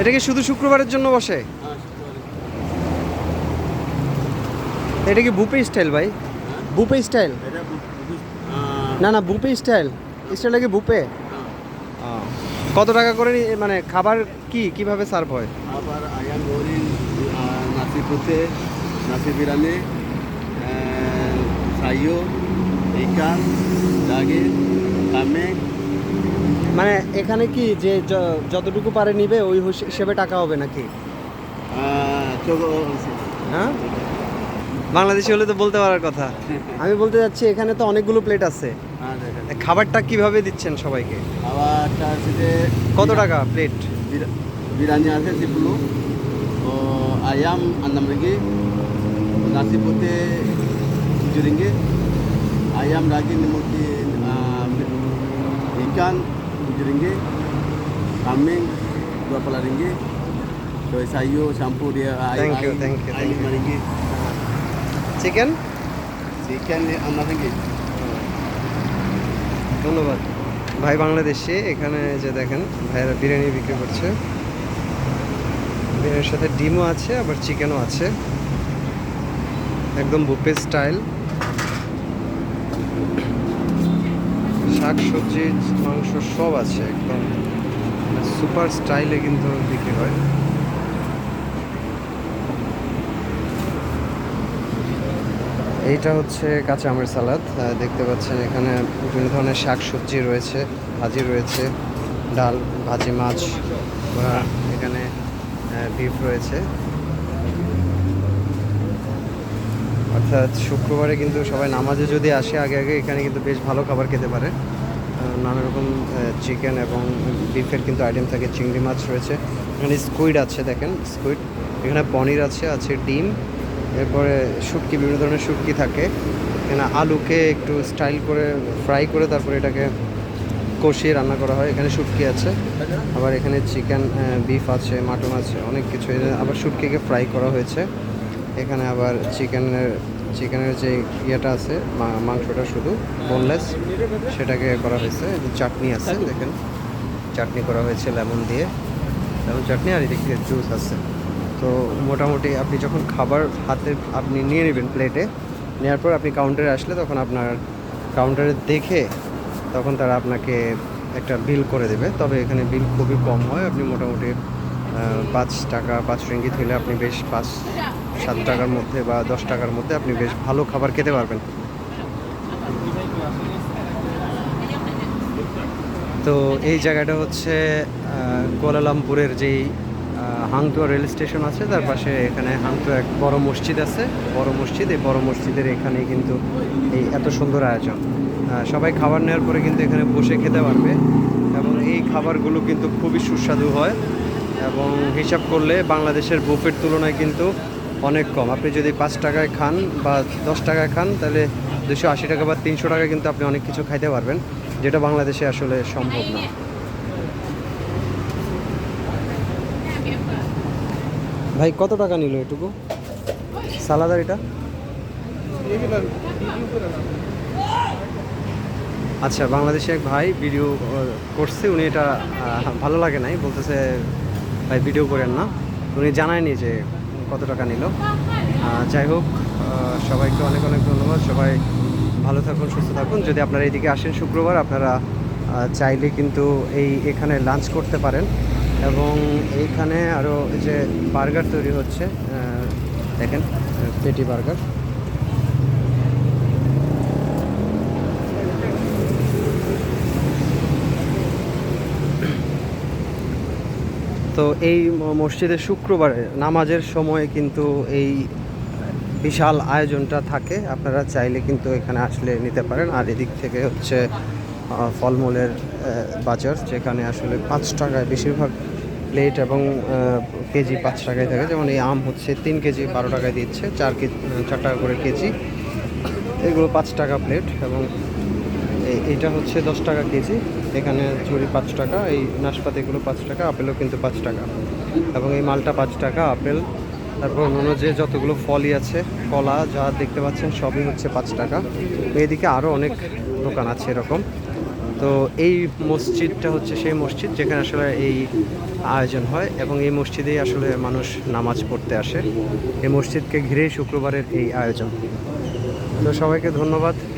এটা কি শুধু শুক্রবারের জন্য বসে? এটা কি বুপে স্টাইল ভাই? Buffet style? না না বুপে স্টাইল। স্টাইলটা কি বুপে হ্যাঁ। কত টাকা করে মানে খাবার কি কীভাবে সার্ভ হয়? আবার আয়াম গরিন নাসি পুতে নাসি বিরানি সাইও ইকান দাগে কামে মানে এখানে কি যে য- যতটুকু পারে নিবে ওই হিসেবে টাকা হবে নাকি? হ্যাঁ বাংলাদেশি হলে তো বলতে পারার কথা। আমি বলতে যাচ্ছি এখানে তো অনেকগুলো প্লেট আছে। হ্যাঁ দেখেন। খাবারটা কীভাবে দিচ্ছেন সবাইকে? খাবারটা আছে যে কত টাকা প্লেট বিরা- বিরিয়ানি আছে সিপুলু ও আয়াম আন্নাম রিঙ্গি নাসি পুতে tujuh ringgit ikan tujuh ringgit kambing dua puluh ringgit so sayur campur dia air Thank you, air- thank you, air thank lima you. ringgit chicken enam ringgit ধন্যবাদ ভাই বাংলাদেশে এখানে যে দেখেন ভাইয়েরা বিরিয়ানি বিক্রি করছে বিরিয়ানির সাথে ডিমও আছে আবার চিকেনও আছে একদম বুফে স্টাইল শাক, সবজি, মাংস সব আছে একদম। সুপার স্টাইলে কিন্তু বিক্রি হয়। এইটা হচ্ছে কাঁচা আমের সালাদ। দেখতে পাচ্ছেন এখানে বিভিন্ন ধরনের শাক, সবজি রয়েছে, ভাজি রয়েছে, ডাল, ভাজি মাছ এখানে বিফ রয়েছে। অর্থাৎ শুক্রবারে কিন্তু সবাই নামাজে যদি আসে, আগে আগে এখানে কিন্তু বেশ ভালো খাবার খেতে পারে। নানা রকম চিকেন এবং বিফের কিন্তু আইটেম থাকে, চিংড়ি মাছ রয়েছে। এখানে স্কুইড আছে, দেখেন স্কুইড এখানে পনির আছে আছে ডিম। এরপরে শুটকি, বিভিন্ন ধরনের শুটকি থাকে। এখানে আলুকে একটু স্টাইল করে ফ্রাই করে তারপরে এটাকে কষিয়ে রান্না করা হয়। এখানে শুটকি আছে। আবার এখানে চিকেন বিফ আছে মাটন আছে, অনেক কিছু। আবার শুটকিকে ফ্রাই করা হয়েছে। এখানে আবার চিকেনের চিকেনের যে ইয়েটা আছে মাংসটা শুধু বোনলেস সেটাকে করা হয়েছে। চাটনি আছে দেখেন। চাটনি করা হয়েছে লেমন দিয়ে। লেমন চাটনি আর এদিকে জুস আছে। তো মোটামুটি আপনি যখন খাবার হাতে আপনি নিয়ে নেবেন প্লেটে নেওয়ার পর আপনি কাউন্টারে আসলে তখন আপনার কাউন্টারে দেখে তখন তারা আপনাকে একটা বিল করে দেবে। তবে এখানে বিল খুবই কম হয়। আপনি মোটামুটি পাঁচ টাকা, পাঁচ রিঙ্গিত হলে আপনি বেশ পাঁচ, সাত টাকার মধ্যে বা দশ টাকার মধ্যে আপনি বেশ ভালো খাবার খেতে পারবেন। তো এই জায়গাটা হচ্ছে কুয়ালালামপুরের যেই হাংতুয়া রেল স্টেশন আছে, তার পাশে এখানে হাংতুয়া এক বড় মসজিদ আছে। বড় মসজিদ, এই বড় মসজিদের এখানে কিন্তু এই এত সুন্দর আয়োজন। সবাই খাবার নেওয়ার পরে কিন্তু এখানে বসে খেতে পারবে। এবং এই খাবারগুলো কিন্তু খুবই সুস্বাদু হয়। এবং হিসাব করলে বাংলাদেশের বুফের তুলনায় কিন্তু অনেক কম। আপনি যদি পাঁচ টাকায় খান বা দশ টাকায় খান, তাহলে দুশো আশি টাকা বা তিনশো টাকা কিন্তু আপনি অনেক কিছু খাইতে পারবেন, যেটা বাংলাদেশে আসলে সম্ভব না। ভাই, কত টাকা নিল এটুকু? সালাদার এটা? আচ্ছা বাংলাদেশে এক ভাই ভিডিও করছে, উনি এটা ভালো লাগে নাই, বলতেছে ভাই ভিডিও করেন না। উনি জানায়নি যে কত টাকা নিল। যাই হোক সবাইকে অনেক অনেক ধন্যবাদ। সবাই ভালো থাকুন, সুস্থ থাকুন। যদি আপনারা এইদিকে আসেন শুক্রবার, আপনারা চাইলে কিন্তু এই এখানে লাঞ্চ করতে পারেন। এবং এইখানে আরও যে বার্গার তৈরি হচ্ছে দেখেন পেটি বার্গার তো এই মসজিদে শুক্রবারে নামাজের সময় কিন্তু এই বিশাল আয়োজনটা থাকে। আপনারা চাইলে কিন্তু এখানে আসলে নিতে পারেন। আর এদিক থেকে হচ্ছে ফলমূলের বাজার, যেখানে আসলে পাঁচ টাকায় বেশিরভাগ প্লেট এবং কেজি পাঁচ টাকায় থাকে। যেমন এই আম হচ্ছে তিন কেজি বারো টাকায় দিচ্ছে, চার কেজি, চার টাকা করে কেজি। এগুলো পাঁচ টাকা প্লেট এবং এইটা হচ্ছে দশ টাকা কেজি। এখানে চুরি পাঁচ টাকা, এই নাশপাতিগুলো পাঁচ টাকা, আপেলও কিন্তু পাঁচ টাকা। এবং এই মালটা পাঁচ টাকা আপেল। তারপর অন্য যে যতগুলো ফলই আছে, কলা যা দেখতে পাচ্ছেন সবই হচ্ছে পাঁচ টাকা। এদিকে আরও অনেক দোকান আছে এরকম। তো এই মসজিদটা হচ্ছে সেই মসজিদ যেখানে আসলে এই আয়োজন হয়। এবং এই মসজিদেই আসলে মানুষ নামাজ পড়তে আসে। এই মসজিদকে ঘিরেই শুক্রবারের এই আয়োজন। তো সবাইকে ধন্যবাদ।